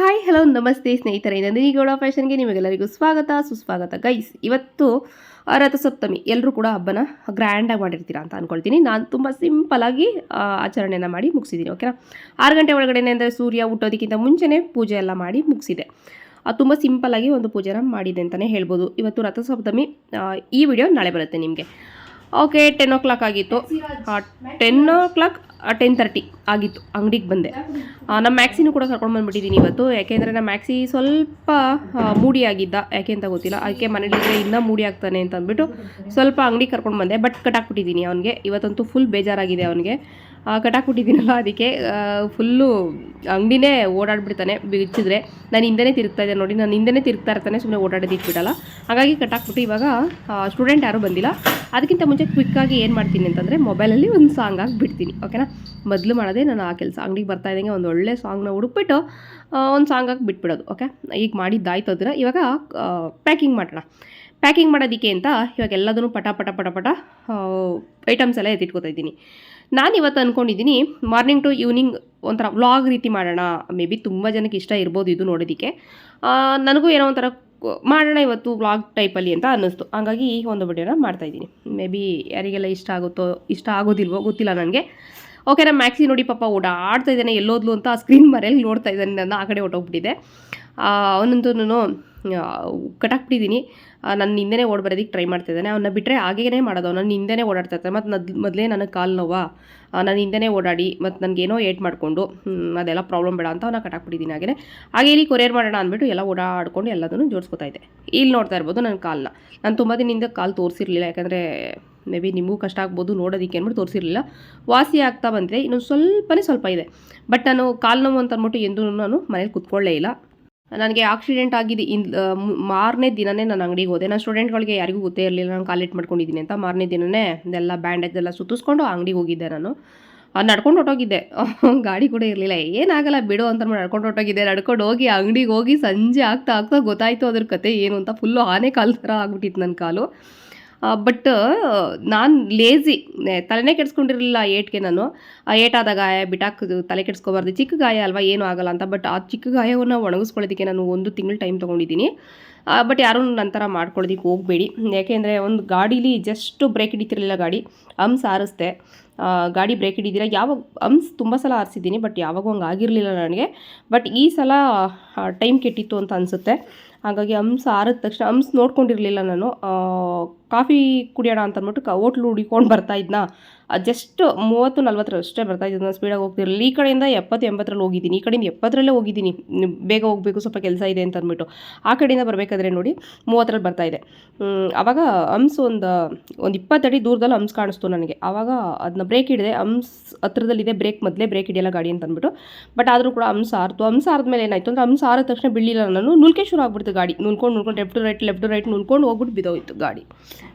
Hi hello ನಮಸ್ತೆ ಸ್ನೇಹಿತರೆ. ನಂದಿನಿ ಗೌಡ ಫ್ಯಾಷನ್ಗೆ ನಿಮಗೆಲ್ಲರಿಗೂ ಸ್ವಾಗತ. ಸುಸ್ವಾಗತ ಗೈಸ್ ಇವತ್ತು ರಥಸಪ್ತಮಿ ಎಲ್ಲರೂ ಕೂಡ ಹಬ್ಬನ ಗ್ರ್ಯಾಂಡಾಗಿ ಮಾಡಿರ್ತೀರಾ ಅಂತ ಅಂದ್ಕೊಳ್ತೀನಿ ನಾನು ತುಂಬ ಸಿಂಪಲಾಗಿ ಆಚರಣೆಯನ್ನು ಮಾಡಿ ಮುಗಿಸಿದ್ದೀನಿ ಓಕೆನಾ ಆರು ಗಂಟೆ ಒಳಗಡೆ ಅಂದರೆ ಸೂರ್ಯ ಹುಟ್ಟೋದಕ್ಕಿಂತ ಮುಂಚೆನೇ ಪೂಜೆ ಎಲ್ಲ ಮಾಡಿ ಮುಗಿಸಿದೆ. ತುಂಬ ಸಿಂಪಲಾಗಿ ಒಂದು ಪೂಜೆನ ಮಾಡಿದೆ ಅಂತಲೇ ಹೇಳ್ಬೋದು. ಇವತ್ತು ರಥಸಪ್ತಮಿ ಈ ವಿಡಿಯೋ ನಾಳೆ ಬರುತ್ತೆ ನಿಮಗೆ. ಓಕೆ ಟೆನ್ ಓ ಕ್ಲಾಕ್ ಆಗಿತ್ತು ten o'clock ten thirty ಆಗಿತ್ತು. ಅಂಗಡಿಗೆ ಬಂದೆ. ನಮ್ಮ ಮ್ಯಾಕ್ಸಿನೂ ಕೂಡ ಕರ್ಕೊಂಡು ಬಂದುಬಿಟ್ಟಿದ್ದೀನಿ ಇವತ್ತು. ಯಾಕೆಂದರೆ ನಮ್ಮ ಮ್ಯಾಕ್ಸಿ ಸ್ವಲ್ಪ ಮೂಡಿ ಆಗಿದ್ದ. ಯಾಕೆ ಅಂತ ಗೊತ್ತಿಲ್ಲ. ಅದಕ್ಕೆ ಮನೇಲಿದ್ದರೆ ಇನ್ನೂ ಮೂಡಿ ಆಗ್ತಾನೆ ಅಂತ ಅಂದ್ಬಿಟ್ಟು ಸ್ವಲ್ಪ ಅಂಗಡಿಗೆ ಕರ್ಕೊಂಡು ಬಂದೆ. ಬಟ್ ಕಟ್ ಹಾಕ್ಬಿಟ್ಟಿದ್ದೀನಿ ಅವನಿಗೆ. ಇವತ್ತಂತೂ ಫುಲ್ ಬೇಜಾರಾಗಿದೆ ಅವನಿಗೆ. ಕಟಾಕ್ಬಿಟ್ಟಿದ್ದೀನಲ್ಲ ಅದಕ್ಕೆ ಫುಲ್ಲು ಅಂಗಡಿನೇ ಓಡಾಡ್ಬಿಡ್ತಾನೆ, ಬಿಚ್ಚಿದ್ರೆ. ನಾನು ಹಿಂದೆನೇ ತಿರುಗ್ತಾ ಇದ್ದೆ ನೋಡಿ, ನಾನು ಹಿಂದೆನೇ ತಿರುಗ್ತಾ ಇರ್ತಾನೆ ಸುಮ್ಮನೆ ಓಡಾಡೋದಿಕ್ಕೆ ಬಿಡಲ್ಲ ಹಾಗಾಗಿ ಕಟಾಕ್ಬಿಟ್ಟು ಇವಾಗ ಸ್ಟೂಡೆಂಟ್ ಯಾರೂ ಬಂದಿಲ್ಲ. ಅದಕ್ಕಿಂತ ಮುಂಚೆ ಕ್ವಿಕ್ಕಾಗಿ ಏನು ಮಾಡ್ತೀನಿ ಅಂತಂದರೆ ಮೊಬೈಲಲ್ಲಿ ಒಂದು ಸಾಂಗ್ ಆಗಿ ಬಿಡ್ತೀನಿ ಓಕೆನಾ ಮೊದಲು ಮಾಡೋದೇ ನಾನು ಆ ಕೆಲಸ, ಅಂಗಡಿಗೆ ಬರ್ತಾ ಇದ್ದಂಗೆ ಒಂದು ಒಳ್ಳೆ ಸಾಂಗ್ನ ಹುಡುಕ್ಬಿಟ್ಟು ಒಂದು ಸಾಂಗ್ ಆಗಿ ಬಿಟ್ಬಿಡೋದು ಓಕೆ ಈಗ ಮಾಡಿದ್ದಾಯ್ತು ಅಂದ್ರೆ ಇವಾಗ ಪ್ಯಾಕಿಂಗ್ ಮಾಡೋಣ. ಪ್ಯಾಕಿಂಗ್ ಮಾಡೋದಕ್ಕೆ ಅಂತ ಇವಾಗ ಎಲ್ಲದನ್ನು ಪಟ ಪಟ ಪಟ ಪಟ ಐಟಮ್ಸ್ ಎಲ್ಲ ಎತ್ತಿಟ್ಕೋತಾ ಇದ್ದೀನಿ. ನಾನು ಇವತ್ತು ಅಂದ್ಕೊಂಡಿದ್ದೀನಿ ಮಾರ್ನಿಂಗ್ ಟು ಈವ್ನಿಂಗ್ ಒಂಥರ ವ್ಲಾಗ್ ರೀತಿ ಮಾಡೋಣ. ಮೇ ಬಿ ತುಂಬ ಜನಕ್ಕೆ ಇಷ್ಟ ಇರ್ಬೋದು ಇದು ನೋಡೋದಕ್ಕೆ. ನನಗೂ ಏನೋ ಒಂಥರ ಮಾಡೋಣ ಇವತ್ತು ವ್ಲಾಗ್ ಟೈಪಲ್ಲಿ ಅಂತ ಅನ್ನಿಸ್ತು. ಹಾಗಾಗಿ ಒಂದು ವಿಡಿಯೋನ ಮಾಡ್ತಾಯಿದ್ದೀನಿ ಮೇ ಬಿ ಯಾರಿಗೆಲ್ಲ ಇಷ್ಟ ಆಗುತ್ತೋ, ಇಷ್ಟ ಆಗೋದಿಲ್ವೋ ಗೊತ್ತಿಲ್ಲ ನನಗೆ. ಓಕೆ ನಮ್ಮ ಮ್ಯಾಕ್ಸಿ ನೋಡಿ ಪಾಪ ಓಡಾಡ್ತಾ ಇದ್ದಾನೆ ಎಲ್ಲೋದ್ಲು ಅಂತ ಆ ಸ್ಕ್ರೀನ್ ಮರೆಯಲ್ಲಿ ನೋಡ್ತಾ ಇದ್ದಾನೆ, ನನ್ನ ಆ ಕಡೆ ಹೊಟ್ಟೋಗ್ಬಿಟ್ಟಿದೆ ಅವನಂತೂ ಕಟಾಕ್ಬಿಟ್ಟಿದ್ದೀನಿ ನನ್ನ ಹಿಂದೆನೇ ಓಡ್ ಬರೋದಕ್ಕೆ ಟ್ರೈ ಮಾಡ್ತಾ ಇದ್ದಾನೆ. ಅವನ್ನ ಬಿಟ್ಟರೆ ಹಾಗೇ ಮಾಡೋದು. ನಾನು ಹಿಂದೆನೇ ಓಡಾಡ್ತಾ ಇರ್ತಾನೆ. ಮತ್ತು ನದ್, ಮೊದಲೇ ನನಗೆ ಕಾಲು ನೋವ. ನಾನು ಹಿಂದೆನೇ ಓಡಾಡಿ, ಮತ್ತು ನನಗೇನೋ ಏಟ್ ಮಾಡಿಕೊಂಡು ಅದೆಲ್ಲ ಪ್ರಾಬ್ಲಮ್ ಬೇಡ ಅಂತ ಅವನ್ನ ಕಟಾಕ್ಬಿಟ್ಟಿದ್ದೀನಿ ಹಾಗೆ ಹಾಗೆ ಇಲ್ಲಿ ಕೊರಿಯರ್ ಮಾಡೋಣ ಅಂದ್ಬಿಟ್ಟು ಎಲ್ಲ ಓಡಾಡ್ಕೊಂಡು ಎಲ್ಲದನ್ನು ಜೋಡಿಸ್ಕೊತಾ ಇದ್ದೆ. ಇಲ್ಲಿ ನೋಡ್ತಾ ಇರ್ಬೋದು ನನ್ನ ಕಾಲನ್ನ ನಾನು ತುಂಬ ದಿನದಿಂದ ಕಾಲು ತೋರಿಸಿರಲಿಲ್ಲ. ಯಾಕಂದರೆ ಮೇ ಬಿ ನಿಮಗೂ ಕಷ್ಟ ಆಗ್ಬೋದು ನೋಡೋದಕ್ಕೆ ಅಂದ್ಬಿಟ್ಟು ತೋರಿಸಿರಲಿಲ್ಲ. ವಾಸಿ ಆಗ್ತಾ ಬಂದರೆ ಇನ್ನೊಂದು ಸ್ವಲ್ಪನೇ ಸ್ವಲ್ಪ ಇದೆ. ಬಟ್ ನಾನು ಕಾಲು ನೋವು ಅಂತ ಅಂದ್ಬಿಟ್ಟು ಎಂದೂ ನಾನು ಮನೇಲಿ ಕುತ್ಕೊಳ್ಳೇ ಇಲ್ಲ. ನನಗೆ ಆಕ್ಸಿಡೆಂಟ್ ಆಗಿದೆ ಇನ್ ಮಾರನೇ ದಿನನೇ ನಾನು ಅಂಗಡಿಗೆ ಹೋದೆ. ನಾನು ಸ್ಟೂಡೆಂಟ್ಗಳಿಗೆ ಯಾರಿಗೂ ಗೊತ್ತೇ ಇರಲಿಲ್ಲ. ನಾನು ಕಾಲೆಟ್ ಮಾಡ್ಕೊಂಡಿದ್ದೀನಿ ಅಂತ ಮಾರನೇ ದಿನನೇ ಇದೆಲ್ಲ ಬ್ಯಾಂಡೇಜ್ ಎಲ್ಲ ಸುತ್ತಿಸ್ಕೊಂಡು ಅಂಗಡಿಗೆ ಹೋಗಿದ್ದೆ ನಾನು. ನಡ್ಕೊಂಡು ಹೊಟ್ಟೋಗಿದ್ದೆ ಗಾಡಿ ಕೂಡ ಇರಲಿಲ್ಲ. ಏನಾಗಲ್ಲ ಬಿಡು ಅಂತ ನಡ್ಕೊಂಡು ಹೊಟ್ಟೋಗಿದ್ದೆ ನಡ್ಕೊಂಡು ಹೋಗಿ ಅಂಗಡಿಗೆ ಹೋಗಿ ಸಂಜೆ ಆಗ್ತಾ ಆಗ್ತಾ ಗೊತ್ತಾಯಿತು ಅದ್ರ ಕತೆ ಏನು ಅಂತ ಫುಲ್ಲು ಆನೆ ಕಾಲು ಥರ ಆಗ್ಬಿಟ್ಟಿತ್ತು ನನ್ನ ಕಾಲು. ಬಟ್ ನಾನು ಲೇಜಿ ತಲೆನೇ ಕೆಡ್ಸ್ಕೊಂಡಿರಲಿಲ್ಲ ಏಟ್ಗೆ ನಾನು. ಆ ಏಟಾದ ಗಾಯ ಬಿಟಾಕ್ ತಲೆ ಕೆಡ್ಸ್ಕೊಬಾರ್ದು. ಚಿಕ್ಕ ಗಾಯ ಅಲ್ವಾ ಏನೂ ಆಗಲ್ಲ ಅಂತ. ಬಟ್ ಆ ಚಿಕ್ಕ ಗಾಯವನ್ನು ಒಣಗಿಸ್ಕೊಳ್ಳೋದಕ್ಕೆ ನಾನು ಒಂದು ತಿಂಗಳು ಟೈಮ್ ತೊಗೊಂಡಿದ್ದೀನಿ. ಬಟ್ ಯಾರೂ ನಂತರ ಮಾಡ್ಕೊಳ್ಳೋದಕ್ಕೆ ಹೋಗಬೇಡಿ. ಯಾಕೆಂದರೆ ಒಂದು ಗಾಡೀಲಿ ಜಸ್ಟ್ ಬ್ರೇಕ್ ಹಿಡಿತಿರಲಿಲ್ಲ ಗಾಡಿ. ಹಂಸ್ ಆರಿಸ್ದೆ ಆ, ಗಾಡಿ ಬ್ರೇಕ್ ಹಿಡಿದಿರ? ಯಾವಾಗ, ಅಂಸ್ ತುಂಬ ಸಲ ಆರಿಸಿದ್ದೀನಿ ಬಟ್ ಯಾವಾಗೂ ಹಂಗೆ ಆಗಿರಲಿಲ್ಲ ನನಗೆ. ಬಟ್ ಈ ಸಲ ಟೈಮ್ ಕೆಟ್ಟಿತ್ತು ಅಂತ ಅನಿಸುತ್ತೆ. ಹಾಗಾಗಿ ಹಂಸ್ ಆರಿದ ತಕ್ಷಣ ಹಂಸ್ ನೋಡ್ಕೊಂಡಿರಲಿಲ್ಲ ನಾನು. ಕಾಫಿ ಕುಡಿಯೋಣ ಅಂತ ಅಂದ್ಬಿಟ್ಟು ಕ, ಹೋಟ್ಲು ಹುಡಿಕೊಂಡು ಬರ್ತಾ ಇದ್ನ? ಜಸ್ಟ್ ಮೂವತ್ತು ನಲ್ವತ್ತರಷ್ಟೇ ಬರ್ತಾ ಇದ್ದು ನಾನು ಸ್ಪೀಡಾಗಿ ಹೋಗ್ತಿರಲಿಲ್ಲ. ಈ ಕಡೆಯಿಂದ ಎಪ್ಪತ್ತು, ಎಂಬತ್ತರಲ್ಲಿ ಹೋಗಿದ್ದೀನಿ. ಈ ಕಡೆಯಿಂದ ಎಪ್ಪತ್ತರಲ್ಲೇ ಹೋಗಿದ್ದೀನಿ. ಬೇಗ ಹೋಗಬೇಕು, ಸ್ವಲ್ಪ ಕೆಲಸ ಇದೆ ಅಂತ ಅಂದ್ಬಿಟ್ಟು. ಆ ಕಡೆಯಿಂದ ಬರಬೇಕಾದ್ರೆ ನೋಡಿ ಮೂವತ್ತರಲ್ಲಿ ಬರ್ತಾ ಇದೆ. ಆವಾಗ ಹಂಸ್ ಒಂದು ಒಂದು ಇಪ್ಪತ್ತಡಿ ದೂರದಲ್ಲಿ ಹಂಸ್ ಕಾಣಿಸ್ತು ನನಗೆ. ಆವಾಗ ಅದನ್ನ ಬ್ರೇಕ್ ಹಿಡಿದೆ, ಹಂಸ್ ಹತ್ರದಲ್ಲಿದೆ ಬ್ರೇಕ್ ಮೊದಲೇ ಬ್ರೇಕ್ ಹಿಡಿಯಲ್ಲ ಗಾಡಿ ಅಂತ ಅಂದ್ಬಿಟ್ಟು. ಬಟ್ ಆದರೂ ಕೂಡ ಹಂಸ ಆರ್ತು. ಹಂಸ ಆದ್ಮೇಲೆ ಏನಾಯಿತು ಅಂದರೆ ಹಂಸ ತಕ್ಷಣ ಬೀಳಿಲ್ಲ ನಾನು ನುಲ್ಕೆ ಶುರು ಆಗ್ಬಿಡ್ತು ಗಾಡಿ. ನುಲ್ಕೊಂಡು ನುಲ್ಕೊಂಡು ಲೆಫ್ಟ್ ರೈಟ್ ಲೆಫ್ಟ್ ರೈಟ್ ನುಲ್ಕೊಂಡು ಹೋಗ್ಬಿಟ್ಟು ಬಿದ್ದೋಯ್ತು ಗಾಡಿ.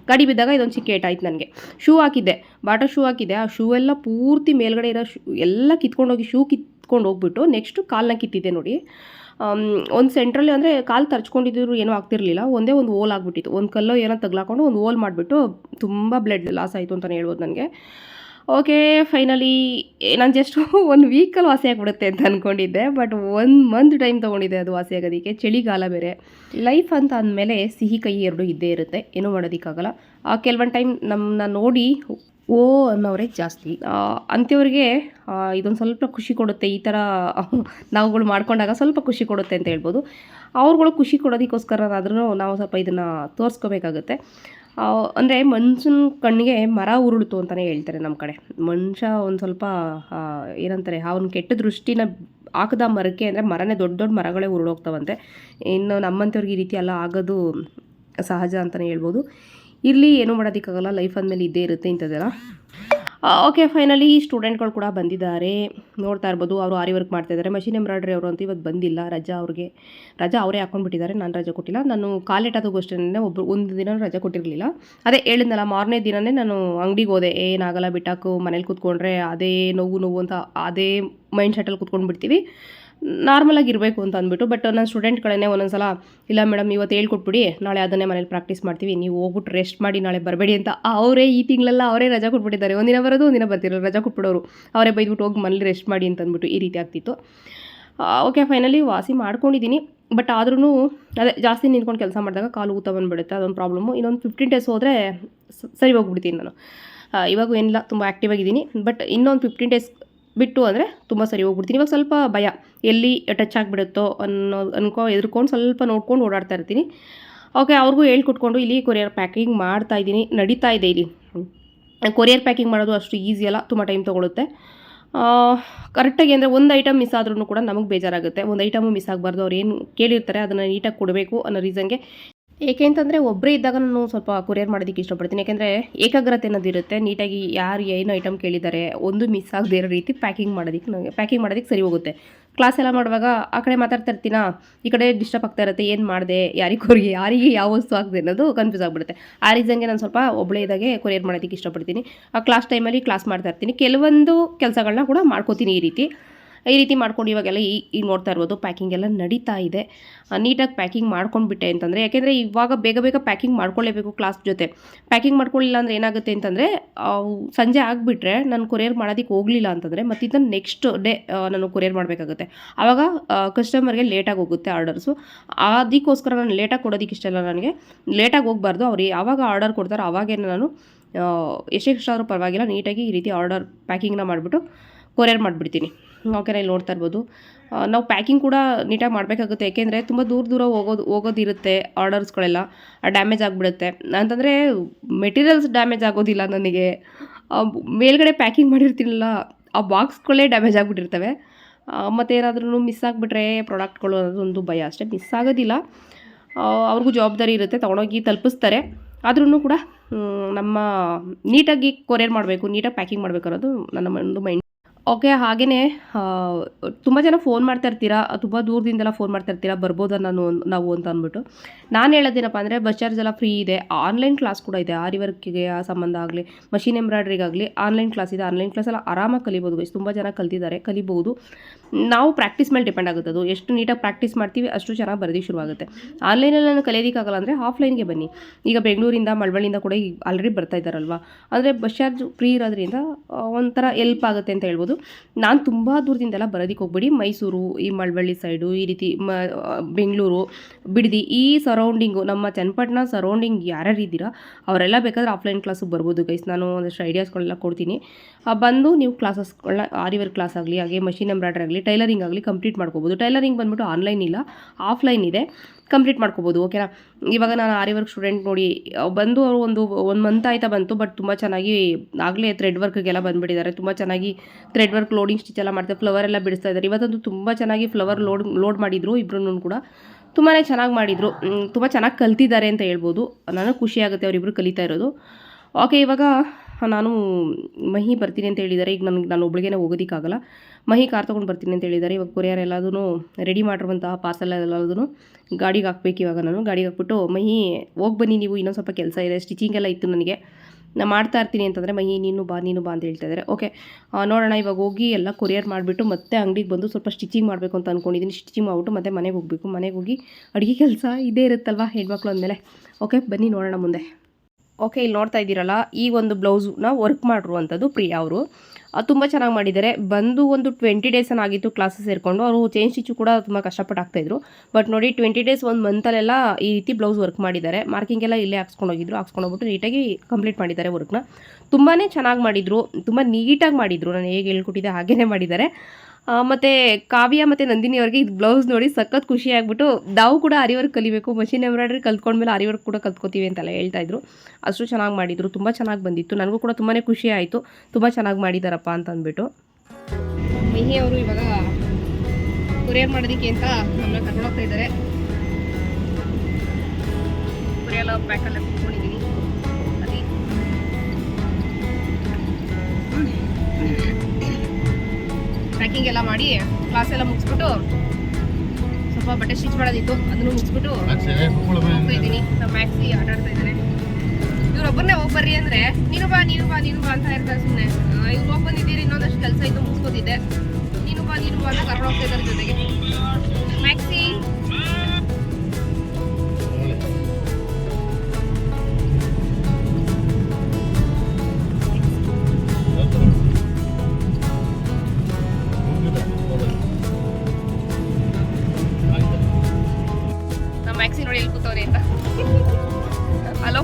ಗಾಡಿ ಬಿದ್ದಾಗ ಇದೊಂದು ಚಿಕ್ಕ ಏಟಾಯ್ತು ನನಗೆ. ಶೂ ಹಾಕಿದ್ದೆ. ಬಾಟರ್ ಶೂ ಹಾಕಿದ್ದೆ. ಆ ಶೂ ಎಲ್ಲ ಪೂರ್ತಿ ಮೇಲ್ಗಡೆ ಇರೋ ಶೂ, ಎಲ್ಲ ಕಿತ್ಕೊಂಡೋಗಿ, ಶೂ ಕಿತ್ಕೊಂಡು ಹೋಗ್ಬಿಟ್ಟು ನೆಕ್ಸ್ಟು ಕಾಲನ್ನ ಕಿತ್ತಿದ್ದೆ ನೋಡಿ. ಒಂದು ಸೆಂಟ್ರಲ್ಲಿ ಅಂದರೆ ಕಾಲು ತರ್ಚ್ಕೊಂಡಿದ್ರು ಏನೂ ಆಗ್ತಿರಲಿಲ್ಲ. ಒಂದೇ ಒಂದು ಓಲ್ ಆಗಿಬಿಟ್ಟಿತ್ತು. ಒಂದು ಕಲ್ಲೋ ಏನೋ ತಗ್ಲಾಕೊಂಡು ಒಂದು ಓಲ್ ಮಾಡಿಬಿಟ್ಟು ತುಂಬ ಬ್ಲಡ್ ಲಾಸ್ ಆಯಿತು ಅಂತಲೇ ಹೇಳ್ಬೋದು ನನಗೆ. ಓಕೆ ಫೈನಲಿ ನಾನು ಜಸ್ಟ್ ಒಂದು ವೀಕಲ್ಲಿ ವಾಸಿ ಆಗಿಬಿಡುತ್ತೆ ಅಂತ ಅಂದ್ಕೊಂಡಿದ್ದೆ ಬಟ್ ಒಂದು ಮಂತ್ ಟೈಮ್ ತೊಗೊಂಡಿದ್ದೆ ಅದು ವಾಸಿ ಆಗೋದಕ್ಕೆ. ಚಳಿಗಾಲ ಬೇರೆ. ಲೈಫ್ ಅಂತ ಅಂದಮೇಲೆ ಸಿಹಿ ಕೈ ಎರಡು ಇದ್ದೇ ಇರುತ್ತೆ, ಏನೂ ಮಾಡೋದಕ್ಕಾಗಲ್ಲ. ಕೆಲವೊಂದು ಟೈಮ್ ನಮ್ಮನ್ನ ನೋಡಿ, ಓ ಅನ್ನೋರೇ ಜಾಸ್ತಿ. ಅಂಥವ್ರಿಗೆ ಇದೊಂದು ಸ್ವಲ್ಪ ಖುಷಿ ಕೊಡುತ್ತೆ, ಈ ಥರ ನಾವುಗಳು ಮಾಡ್ಕೊಂಡಾಗ ಸ್ವಲ್ಪ ಖುಷಿ ಕೊಡುತ್ತೆ ಅಂತ ಹೇಳ್ಬೋದು. ಅವ್ರುಗಳು ಖುಷಿ ಕೊಡೋದಕ್ಕೋಸ್ಕರನಾದ್ರೂ ನಾವು ಸ್ವಲ್ಪ ಇದನ್ನು ತೋರಿಸ್ಕೋಬೇಕಾಗುತ್ತೆ. ಅಂದರೆ ಮನುಷ್ಯನ ಕಣ್ಣಿಗೆ ಮರ ಉರುಳಿತು ಅಂತಲೇ ಹೇಳ್ತಾರೆ ನಮ್ಮ ಕಡೆ. ಮನುಷ್ಯ ಒಂದು ಸ್ವಲ್ಪ ಏನಂತಾರೆ ಅವನ ಕೆಟ್ಟ ದೃಷ್ಟಿನ ಹಾಕದ ಮರಕ್ಕೆ ಅಂದರೆ ಮರನೇ ದೊಡ್ಡ ದೊಡ್ಡ ಮರಗಳೇ ಉರುಳೋಗ್ತಾವಂತೆ. ಇನ್ನು ನಮ್ಮಂಥವ್ರಿಗೆ ಈ ರೀತಿ ಎಲ್ಲ ಆಗೋದು ಸಹಜ ಅಂತಲೇ ಹೇಳ್ಬೋದು. ಇರಲಿ ಏನೂ ಮಾಡೋದಕ್ಕಾಗಲ್ಲ ಲೈಫ್ ಅಂದಮೇಲೆ ಇದ್ದೇ ಇರುತ್ತೆ ಇಂಥದ್ದೆಲ್ಲ. ಓಕೆ ಫೈನಲಿ ಈ ಸ್ಟೂಡೆಂಟ್ಗಳು ಕೂಡ ಬಂದಿದ್ದಾರೆ. ನೋಡ್ತಾ ಇರ್ಬೋದು ಅವರು ಆರಿ ವರ್ಕ್ ಮಾಡ್ತಾ ಇದ್ದಾರೆ. ಮಷಿನ್ ಎಂಬ್ರಾಯ್ಡ್ರಿ ಅವರು ಅಂತ ಇವತ್ತು ಬಂದಿಲ್ಲ ರಜಾ ಅವ್ರಿಗೆ. ರಜಾ ಅವರೇ ಹಾಕೊಂಡ್ಬಿಟ್ಟಿದ್ದಾರೆ. ನಾನು ರಜಾ ಕೊಟ್ಟಿಲ್ಲ. ನಾನು ಕಾಲೇಟಾದಗೂ ಅಷ್ಟೇ ಒಬ್ಬರು ಒಂದು ದಿನ ರಜಾ ಕೊಟ್ಟಿರಲಿಲ್ಲ. ಅದೇ ಹೇಳಿದ್ನಲ್ಲ, ಮಾರನೇ ದಿನವೇ ನಾನು ಅಂಗಡಿಗೆ ಹೋದೆ. ಏನಾಗಲ್ಲ ಬಿಟ್ಟಾಕು, ಮನೇಲಿ ಕೂತ್ಕೊಂಡ್ರೆ ಅದೇ ನೋವು ನೋವು ಅಂತ ಅದೇ ಮೈಂಡ್ ಸೆಟಲ್ಲಿ ಕೂತ್ಕೊಂಡು ಬಿಡ್ತೀವಿ ನಾರ್ಮಲಾಗಿ ಇರಬೇಕು ಅಂತ ಅಂದ್ಬಿಟ್ಟು ಬಟ್ ನನ್ನ ಸ್ಟೂಡೆಂಟ್ಗಳನ್ನೇ ಒಂದೊಂದ್ಸಲ, ಇಲ್ಲ ಮೇಡಮ್ ಇವತ್ತು ಹೇಳ್ಕೊಟ್ಬಿಡಿ, ನಾಳೆ ಅದನ್ನೇ ಮನೇಲಿ ಪ್ರಾಕ್ಟೀಸ್ ಮಾಡ್ತೀವಿ, ನೀವು ಹೋಗ್ಬಿಟ್ಟು ರೆಸ್ಟ್ ಮಾಡಿ ನಾಳೆ ಬರಬೇಡಿ ಅಂತ ಅವರೇ ಈ ತಿಂಗಳೆಲ್ಲ ಅವರೇ ರಜಾ ಕೊಟ್ಬಿಟ್ಟಿದ್ದಾರೆ. ಒಂದಿನ ಬರೋದು ಒಂದಿನ ಬರ್ತಿರಲ್ಲ ರಜಾ ಕೊಟ್ಬಿಡೋರು. ಅವರೇ ಬೈದ್ಬಿಟ್ಟು ಹೋಗಿ ಮನೇಲಿ ರೆಸ್ಟ್ ಮಾಡಿ ಅಂತ ಅಂದ್ಬಿಟ್ಟು ಈ ರೀತಿ ಆಗ್ತಿತ್ತು. ಓಕೆ ಫೈನಲಿ ವಾಸಿ ಮಾಡ್ಕೊಂಡಿದ್ದೀನಿ ಬಟ್ ಆದ್ರೂ ಅದೇ ಜಾಸ್ತಿ ನಿಂತ್ಕೊಂಡು ಕೆಲಸ ಮಾಡಿದಾಗ ಕಾಲು ಊತ ಬಂದ್ಬಿಡುತ್ತೆ, ಅದೊಂದು ಪ್ರಾಬ್ಲಮ್ಮು ಇನ್ನೊಂದು ಫಿಫ್ಟೀನ್ ಡೇಸ್ ಹೋದರೆ ಸರಿ ಹೋಗ್ಬಿಡ್ತೀನಿ ನಾನು. ಇವಾಗೂ ಏನಿಲ್ಲ, ತುಂಬ ಆ್ಯಕ್ಟಿವ್ ಆಗಿದ್ದೀನಿ ಬಟ್ ಇನ್ನೊಂದು ಫಿಫ್ಟೀನ್ ಡೇಸ್ ಬಿಟ್ಟು ಅಂದರೆ ತುಂಬ ಸರಿ ಹೋಗ್ಬಿಡ್ತೀನಿ. ಇವಾಗ ಸ್ವಲ್ಪ ಭಯ, ಎಲ್ಲಿ ಟಚ್ ಆಗಿಬಿಡುತ್ತೋ ಅನ್ನೋ, ಅನ್ಕೋ, ಎದ್ರುಕೊಂಡು ಸ್ವಲ್ಪ ನೋಡ್ಕೊಂಡು ಓಡಾಡ್ತಾ ಇರ್ತೀನಿ. ಓಕೆ ಅವ್ರಿಗೂ ಹೇಳ್ಕೊಟ್ಕೊಂಡು ಇಲ್ಲಿ ಕೊರಿಯರ್ ಪ್ಯಾಕಿಂಗ್ ಮಾಡ್ತಾ ಇದ್ದೀನಿ. ನಡೀತಾ ಇದೆ ಇಲ್ಲಿ. ಕೊರಿಯರ್ ಪ್ಯಾಕಿಂಗ್ ಮಾಡೋದು ಅಷ್ಟು ಈಸಿ ಅಲ್ಲ, ತುಂಬ ಟೈಮ್ ತೊಗೊಳುತ್ತೆ. ಕರೆಕ್ಟಾಗಿ ಅಂದರೆ ಒಂದು ಐಟಮ್ ಮಿಸ್ ಆದ್ರೂ ಕೂಡ ನಮಗೆ ಬೇಜಾರಾಗುತ್ತೆ. ಒಂದು ಐಟಮು ಮಿಸ್ ಆಗಬಾರ್ದು. ಅವ್ರು ಏನು ಕೇಳಿರ್ತಾರೆ ಅದನ್ನು ನೀಟಾಗಿ ಕೊಡಬೇಕು ಅನ್ನೋ ರೀಸನ್ಗೆ ಏಕೆ ಅಂತಂದರೆ ಒಬ್ಬರೇ ಇದ್ದಾಗ ನಾನು ಸ್ವಲ್ಪ ಕೊರಿಯರ್ ಮಾಡೋದಕ್ಕೆ ಇಷ್ಟಪಡ್ತೀನಿ. ಯಾಕೆಂದರೆ ಏಕಾಗ್ರತೆ ಅನ್ನೋದು ಇರುತ್ತೆ. ನೀಟಾಗಿ ಯಾರು ಏನು ಐಟಮ್ ಕೇಳಿದ್ದಾರೆ, ಒಂದು ಮಿಸ್ ಆಗದೇ ಇರೋ ರೀತಿ ಪ್ಯಾಕಿಂಗ್ ಮಾಡೋದಕ್ಕೆ ನನಗೆ ಪ್ಯಾಕಿಂಗ್ ಮಾಡೋದಕ್ಕೆ ಸರಿ ಹೋಗುತ್ತೆ. ಕ್ಲಾಸ್ ಎಲ್ಲ ಮಾಡುವಾಗ ಆ ಕಡೆ ಮಾತಾಡ್ತಾ ಇರ್ತೀನ, ಈ ಕಡೆ ಡಿಸ್ಟರ್ಬ್ ಆಗ್ತಾ ಇರುತ್ತೆ, ಏನು ಮಾಡಿದೆ ಕೊರಿಗೆ ಯಾರಿಗೆ ಯಾವ ವಸ್ತು ಆಗದೆ ಅನ್ನೋದು ಕನ್ಫ್ಯೂಸ್ ಆಗಿಬಿಡುತ್ತೆ. ಆ ರೀಸನ್ಗೆ ನಾನು ಸ್ವಲ್ಪ ಒಬ್ಬಳೇ ಇದ್ದಾಗೆ ಕೊರಿಯರ್ ಮಾಡೋದಕ್ಕೆ ಇಷ್ಟಪಡ್ತೀನಿ. ಆ ಕ್ಲಾಸ್ ಟೈಮಲ್ಲಿ ಕ್ಲಾಸ್ ಮಾಡ್ತಾ ಇರ್ತೀನಿ. ಕೆಲವೊಂದು ಕೆಲಸಗಳನ್ನ ಕೂಡ ಮಾಡ್ಕೋತೀನಿ ಈ ರೀತಿ. ಈ ರೀತಿ ಮಾಡ್ಕೊಂಡು ಇವಾಗೆಲ್ಲ ಈ ಈಗ ನೋಡ್ತಾ ಇರ್ಬೋದು ಪ್ಯಾಕಿಂಗ್ ಎಲ್ಲ ನಡೀತಾ ಇದೆ. ನೀಟಾಗಿ ಪ್ಯಾಕಿಂಗ್ ಮಾಡ್ಕೊಂಡ್ಬಿಟ್ಟೆ ಅಂತಂದರೆ, ಯಾಕೆಂದರೆ ಇವಾಗ ಬೇಗ ಬೇಗ ಪ್ಯಾಕಿಂಗ್ ಮಾಡ್ಕೊಳ್ಳೇಬೇಕು ಕ್ಲಾಸ್ ಜೊತೆ. ಪ್ಯಾಕಿಂಗ್ ಮಾಡ್ಕೊಳ್ಳಿಲ್ಲ ಅಂದರೆ ಏನಾಗುತ್ತೆ ಅಂತಂದರೆ ಸಂಜೆ ಆಗಿಬಿಟ್ರೆ ನಾನು ಕೊರಿಯರ್ ಮಾಡೋದಕ್ಕೆ ಹೋಗಲಿಲ್ಲ ಅಂತಂದರೆ ಮತ್ತಿದ್ದ ನೆಕ್ಸ್ಟ್ ಡೇ ನಾನು ಕೊರಿಯರ್ ಮಾಡಬೇಕಾಗುತ್ತೆ. ಆವಾಗ ಕಸ್ಟಮರ್ಗೆ ಲೇಟಾಗಿ ಹೋಗುತ್ತೆ ಆರ್ಡರ್ಸು ಅದಕ್ಕೋಸ್ಕರ ನಾನು ಲೇಟಾಗಿ ಕೊಡೋದಕ್ಕೆ ಇಷ್ಟ ಇಲ್ಲ ನನಗೆ. ಲೇಟಾಗಿ ಹೋಗಬಾರ್ದು, ಅವ್ರು ಯಾವಾಗ ಆರ್ಡರ್ ಕೊಡ್ತಾರೋ ಅವಾಗೇ ನಾನು ಎಷ್ಟೆಷ್ಟಾದರೂ ಪರವಾಗಿಲ್ಲ, ನೀಟಾಗಿ ಈ ರೀತಿ ಆರ್ಡರ್ ಪ್ಯಾಕಿಂಗ್ನ ಮಾಡಿಬಿಟ್ಟು ಕೊರಿಯರ್ ಮಾಡಿಬಿಡ್ತೀನಿ. ಓಕೆನಾ ಇಲ್ಲಿ ನೋಡ್ತಾ ಇರ್ಬೋದು. ನಾವು ಪ್ಯಾಕಿಂಗ್ ಕೂಡ ನೀಟಾಗಿ ಮಾಡಬೇಕಾಗುತ್ತೆ. ಏಕೆಂದರೆ ತುಂಬ ದೂರ ದೂರ ಹೋಗೋದು, ಹೋಗೋದಿರುತ್ತೆ ಆರ್ಡರ್ಸ್ಗಳೆಲ್ಲ ಡ್ಯಾಮೇಜ್ ಆಗಿಬಿಡುತ್ತೆ. ಅಂತಂದರೆ ಮೆಟೀರಿಯಲ್ಸ್ ಡ್ಯಾಮೇಜ್ ಆಗೋದಿಲ್ಲ ನನಗೆ. ಮೇಲ್ಗಡೆ ಪ್ಯಾಕಿಂಗ್ ಮಾಡಿರ್ತೀನಲ್ಲ, ಆ ಬಾಕ್ಸ್ಗಳೇ ಡ್ಯಾಮೇಜ್ ಆಗಿಬಿಟ್ಟಿರ್ತವೆ. ಮತ್ತು ಏನಾದ್ರೂ ಮಿಸ್ ಆಗಿಬಿಟ್ರೆ ಪ್ರಾಡಕ್ಟ್ಗಳು ಅನ್ನೋದೊಂದು ಭಯ. ಅಷ್ಟೇ ಮಿಸ್ ಆಗೋದಿಲ್ಲ. ಅವ್ರಿಗೂ ಜವಾಬ್ದಾರಿ ಇರುತ್ತೆ, ತೊಗೊಂಡೋಗಿ ತಲುಪಿಸ್ತಾರೆ. ಆದ್ರೂ ಕೂಡ ನಮ್ಮ ನೀಟಾಗಿ ಕೊರಿಯರ್ ಮಾಡಬೇಕು, ನೀಟಾಗಿ ಪ್ಯಾಕಿಂಗ್ ಮಾಡಬೇಕು ಅನ್ನೋದು ನನ್ನ ಒಂದು ಮೈಂಡ್ ಓಕೆ ಹಾಗೆಯೇ ತುಂಬ ಜನ ಫೋನ್ ಮಾಡ್ತಾ ಇರ್ತೀರಾ, ತುಂಬ ದೂರದಿಂದೆಲ್ಲ ಫೋನ್ ಮಾಡ್ತಾ ಇರ್ತೀರಾ, ಬರ್ಬೋದಾ ನಾನು ನಾವು ಅಂತ ಅಂದ್ಬಿಟ್ಟು. ನಾನು ಹೇಳೋದೇನಪ್ಪ ಅಂದರೆ ಬಸ್ ಚಾರ್ಜ್ ಎಲ್ಲ ಫ್ರೀ ಇದೆ ಆನ್ಲೈನ್ ಕ್ಲಾಸ್ ಕೂಡ ಇದೆ ಆರಿ ವರ್ಕಿಗೆ ಆ ಸಂಬಂಧ ಆಗಲಿ ಮಷಿನ್ ಎಂಬ್ರಾಯ್ಡ್ರಿಗಾಗಲಿ ಆನ್ಲೈನ್ ಕ್ಲಾಸ್ ಇದೆ ಆನ್ಲೈನ್ ಕ್ಲಾಸೆಲ್ಲ ಆರಾಮಾಗಿ ಕಲಿಬೋದು ಗೈಸ್ ತುಂಬ ಜನ ಕಲ್ತಿದ್ದಾರೆ, ಕಲಿಬೋದು. ನಾವು ಪ್ರಾಕ್ಟೀಸ್ ಮೇಲೆ ಡಿಪೆಂಡ್ ಆಗುತ್ತೆ ಅದು ಎಷ್ಟು ನೀಟಾಗಿ ಪ್ರಾಕ್ಟೀಸ್ ಮಾಡ್ತೀವಿ, ಅಷ್ಟು ಚೆನ್ನಾಗಿ ಬರೋದಕ್ಕೆ ಶುರುವಾಗುತ್ತೆ. ಆನ್ಲೈನಲ್ಲಿ ನಾನು ಕಲಿಯೋದಕ್ಕಾಗಲ್ಲ ಅಂದರೆ ಆಫ್ಲೈನ್ಗೆ ಬನ್ನಿ. ಈಗ ಬೆಂಗಳೂರಿಂದ ಮಳವಳ್ಳಿಯಿಂದ ಕೂಡ ಈಗ ಆಲ್ರೆಡಿ ಬರ್ತಾ ಇದ್ದಾರಲ್ವಾ? ಅಂದರೆ ಬಸ್ ಚಾರ್ಜ್ ಫ್ರೀ ಇರೋದ್ರಿಂದ ಒಂಥರ ಎಲ್ಪ್ ಆಗುತ್ತೆ ಅಂತ ಹೇಳ್ಬೋದು. ನಾನು ತುಂಬ ದೂರದಿಂದೆಲ್ಲ ಬರೋದಕ್ಕೆ ಹೋಗ್ಬಿಡಿ. ಮೈಸೂರು, ಈ ಮಳವಳ್ಳಿ ಸೈಡು, ಈ ರೀತಿ ಮ ಬೆಂಗಳೂರು, ಬಿಡದಿ, ಈ ಸರೌಂಡಿಂಗು ನಮ್ಮ ಚನ್ನಪಟ್ಟಣ ಸರೌಂಡಿಂಗ್ ಯಾರ್ಯಾರು ಇದ್ದೀರಾ, ಅವರೆಲ್ಲ ಬೇಕಾದ್ರೆ ಆಫ್ಲೈನ್ ಕ್ಲಾಸಿಗೆ ಬರ್ಬೋದು ಗೈಸ್ ನಾನು ಒಂದಷ್ಟು ಐಡಿಯಾಸ್ಗಳೆಲ್ಲ ಕೊಡ್ತೀನಿ. ಬಂದು ನೀವು ಕ್ಲಾಸಸ್ಗಳನ್ನ ಆರಿವರ್ ಕ್ಲಾಸ್ ಆಗಲಿ, ಹಾಗೆ ಮಷಿನ್ ಎಂಬ್ರಾಯ್ಡ್ರಿ ಆಗಲಿ ಟೈಲರಿಂಗ್ ಆಗಲಿ ಕಂಪ್ಲೀಟ್ ಮಾಡ್ಕೋಬೋದು. ಟೈಲರಿಂಗ್ ಬಂದ್ಬಿಟ್ಟು ಆನ್ಲೈನ್ ಇಲ್ಲ ಆಫ್ಲೈನ್ ಇದೆ ಕಂಪ್ಲೀಟ್ ಮಾಡ್ಕೋಬೋದು ಓಕೆನಾ ಇವಾಗ ನಾನು ಆರಿ ವರ್ಕ್ ಸ್ಟೂಡೆಂಟ್ ನೋಡಿ, ಬಂದು ಅವರು ಒಂದು ಒಂದು ಮಂತ್ ಆಯಿತಾ ಬಂತು ಬಟ್ ತುಂಬ ಚೆನ್ನಾಗಿ ಆಗಲೇ ಥ್ರೆಡ್ ವರ್ಕ್ಗೆಲ್ಲ ಬಂದುಬಿಟ್ಟಿದ್ದಾರೆ. ತುಂಬ ಚೆನ್ನಾಗಿ ಥ್ರೆಡ್ ವರ್ಕ್ ಲೋಡಿಂಗ್ ಸ್ಟಿಚ್ ಎಲ್ಲ ಮಾಡ್ತಾರೆ ಫ್ಲವರ್ ಎಲ್ಲ ಬಿಡಿಸ್ತಾ ಇದ್ದಾರೆ. ಇವತ್ತಂತೂ ತುಂಬ ಚೆನ್ನಾಗಿ ಫ್ಲವರ್ ಲೋಡ್ ಲೋಡ್ ಮಾಡಿದರು ಇಬ್ಬರೂ ಕೂಡ. ತುಂಬಾ ಚೆನ್ನಾಗಿ ಮಾಡಿದರು. ತುಂಬ ಚೆನ್ನಾಗಿ ಕಲ್ತಿದ್ದಾರೆ ಅಂತ ಹೇಳ್ಬೋದು. ನನಗೆ ಖುಷಿ ಆಗುತ್ತೆ ಅವರಿಬ್ಬರು ಕಲಿತಾ ಇರೋದು. ಓಕೆ ಇವಾಗ ನಾನು ಮಹಿ ಬರ್ತೀನಿ ಅಂತ ಹೇಳಿದ್ದಾರೆ. ಈಗ ನನಗೆ, ನಾನು ಒಬ್ಬಳಿಗೆ ಹೋಗೋದಕ್ಕಾಗಲ್ಲ. ಮಹಿ ಕಾರ್ ತೊಗೊಂಡು ಬರ್ತೀನಿ ಅಂತ ಹೇಳಿದ್ದಾರೆ. ಇವಾಗ ಕೊರಿಯರ್ ಎಲ್ಲದೂ ರೆಡಿ ಮಾಡಿರುವಂತಹ ಪಾರ್ಸಲ್ ಎಲ್ಲದೂ ಗಾಡಿಗೆ ಹಾಕ್ಬೇಕು ಇವಾಗ ನಾನು. ಗಾಡಿಗೆ ಹಾಕ್ಬಿಟ್ಟು ಮಹಿ ಹೋಗಿ ಬನ್ನಿ ನೀವು, ಇನ್ನೊಂದು ಸ್ವಲ್ಪ ಕೆಲಸ ಇದೆ. ಸ್ಟಿಚಿಂಗ್ ಎಲ್ಲ ಇತ್ತು ನನಗೆ. ನಾನು ಮಾಡ್ತಾ ಇರ್ತೀನಿ ಅಂತಂದರೆ ಮಹಿ ನೀನು ಬಾ ನೀನು ಬಾ ಅಂತ ಹೇಳ್ತಾ ಇದ್ದಾರೆ ಓಕೆ ನೋಡೋಣ, ಇವಾಗ ಹೋಗಿ ಎಲ್ಲ ಕೊರಿಯರ್ ಮಾಡಿಬಿಟ್ಟು ಮತ್ತೆ ಅಂಗಡಿಗೆ ಬಂದು ಸ್ವಲ್ಪ ಸ್ಟಿಚಿಂಗ್ ಮಾಡಬೇಕು ಅಂತ ಅಂದ್ಕೊಂಡಿದ್ದೀನಿ ಸ್ಟಿಚಿಂಗ್ ಮಾಡಿಬಿಟ್ಟು ಮತ್ತೆ ಮನೆಗೆ ಹೋಗಬೇಕು. ಮನೆಗೆ ಹೋಗಿ ಅಡುಗೆ ಕೆಲಸ ಇದೇ ಇರುತ್ತಲ್ವ ಹೆಣ್ಮಕ್ಳು ಅಂದಮೇಲೆ. ಓಕೆ ಬನ್ನಿ ನೋಡೋಣ ಮುಂದೆ. ಓಕೆ ಇಲ್ಲಿ ನೋಡ್ತಾ ಇದ್ದೀರಲ್ಲ, ಈ ಒಂದು ಬ್ಲೌಸ್ನ ವರ್ಕ್ ಮಾಡಿರುವಂಥದ್ದು ಪ್ರಿಯಾ ಅವರು. ತುಂಬ ಚೆನ್ನಾಗಿ ಮಾಡಿದ್ದಾರೆ. ಬಂದು ಒಂದು ಟ್ವೆಂಟಿ ಡೇಸ್ ಆಗಿತ್ತು ಕ್ಲಾಸಸ್ ಸೇರಿಕೊಂಡು. ಅವರು ಚೇಂಜ್ ಸ್ಟಿಚ್ಚು ಕೂಡ ತುಂಬ ಕಷ್ಟಪಟ್ಟು ಆಗ್ತಾಯಿದ್ರು ಬಟ್ ನೋಡಿ ಟ್ವೆಂಟಿ ಡೇಸ್ ಒಂದು ಮಂತಲ್ಲೆಲ್ಲ ಈ ರೀತಿ ಬ್ಲೌಸ್ ವರ್ಕ್ ಮಾಡಿದ್ದಾರೆ. ಮಾರ್ಕಿಂಗ್ ಎಲ್ಲ ಇಲ್ಲೇ ಹಾಕ್ಸ್ಕೊಂಡು ಹೋಗಿದ್ರು. ಹಾಕ್ಸ್ಕೊಂಡು ಹೋಗ್ಬಿಟ್ಟು ನೀಟಾಗಿ ಕಂಪ್ಲೀಟ್ ಮಾಡಿದ್ದಾರೆ ವರ್ಕ್ನ ತುಂಬಾ ಚೆನ್ನಾಗಿ ಮಾಡಿದರು. ತುಂಬ ನೀಟಾಗಿ ಮಾಡಿದರು. ನಾನು ಹೇಗೆ ಹೇಳ್ಕೊಟ್ಟಿದ್ದೆ ಹಾಗೇ ಮಾಡಿದ್ದಾರೆ. ಮತ್ತೆ ಕಾವ್ಯ ಮತ್ತು ನಂದಿನಿ ಅವ್ರಿಗೆ ಇದು ಬ್ಲೌಸ್ ನೋಡಿ ಸಖತ್ ಖುಷಿ ಆಗ್ಬಿಟ್ಟು ನಾವು ಕೂಡ ಅರಿವರ್ಕ್ ಕಲಿಬೇಕು, ಮಷಿನ್ ಎಂಬ್ರಾಯ್ಡ್ರಿ ಕಲ್ತ್ಕೊಂಡ್ಮೇಲೆ ಅರಿವರ್ಕ್ ಕೂಡ ಕಲ್ತ್ಕೋತೀವಿ ಅಂತೆಲ್ಲ ಹೇಳ್ತಾ ಇದ್ರು. ಅಷ್ಟು ಚೆನ್ನಾಗಿ ಮಾಡಿದರು, ತುಂಬ ಚೆನ್ನಾಗಿ ಬಂದಿತ್ತು. ನನಗೂ ಕೂಡ ತುಂಬಾ ಖುಷಿ ಆಯಿತು. ತುಂಬ ಚೆನ್ನಾಗಿ ಮಾಡಿದಾರಪ್ಪ ಅಂತ ಅಂದ್ಬಿಟ್ಟು ಮಿಹಿ ಅವರು ಇವಾಗ ಕೊರಿಯರ್ ಮಾಡೋದಕ್ಕೆ ಅಂತ ನಮ್ಮನ್ನ ಕರ್ಕೊಂಡೋಗ್ತಾ ಇದ್ದಾರೆ. ಕೊರಿಯಲ್ಲ ಪ್ಯಾಕಲ್ಲ ಪ್ಯಾಕಿಂಗ್ ಎಲ್ಲ ಮಾಡಿ ಕ್ಲಾಸ್ ಎಲ್ಲ ಮುಗಿಸ್ಬಿಟ್ಟು ಸ್ವಲ್ಪ ಬಟ್ಟೆ ಸ್ಟಿಚ್ ಮಾಡೋದಿತ್ತು ಅದನ್ನು ಮುಗಿಸ್ಬಿಟ್ಟು ಹೋಗ್ತಾ ಇದ್ದೀನಿ. ನಮ್ಮ ಮ್ಯಾಕ್ಸಿ ಆಟಾಡ್ತಾ ಇದ್ದಾರೆ ಇವ್ರೊಬ್ಬರನ್ನೇ ಹೋಗಿ ಬರ್ರಿ ಅಂದ್ರೆ ನೀನು ಬಾ ನೀನು ಬಾ ನೀನು ಬಾ ಅಂತ ಇರ್ತಾರೆ ಸುಮ್ಮನೆ ಇವ್ರು ಹೋಗಿ ಬಂದಿದ್ದೀರಿ ಇನ್ನೊಂದಷ್ಟು ಕೆಲಸ ಇತ್ತು ಮುಗಿಸ್ಕೋತಿದ್ದೆ. ನೀನು ಬಾ ನೀನು ಬಾ ಅಂತ ಕರ್ಕೊಂಡು ಹೋಗ್ತಾ ಇದ್ದಾರೆ ಜೊತೆಗೆ. ಮ್ಯಾಕ್ಸಿ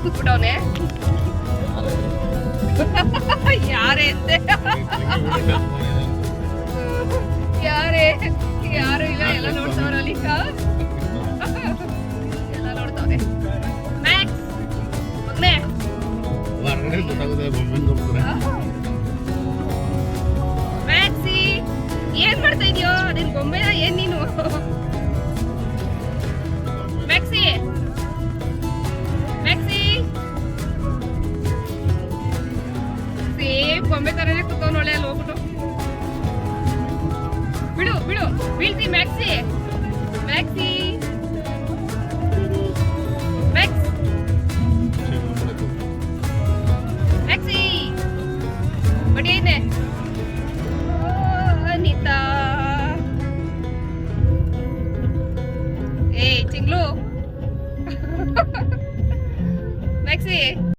ಹಾಕಿದ್ ಬಿಡವನೆ ಯಾರೇ ಅಂತೆ. ಯಾರೇ ಯಾರು ಇಲ್ಲ ಎಲ್ಲ ನೋಡ್ತಾವ್ರ ಅಲಿಕ ಎಲ್ಲ ನೋಡ್ತಾವ್ರೆ. ಮ್ಯಾಕ್ಸ್ ಮಗನೇ.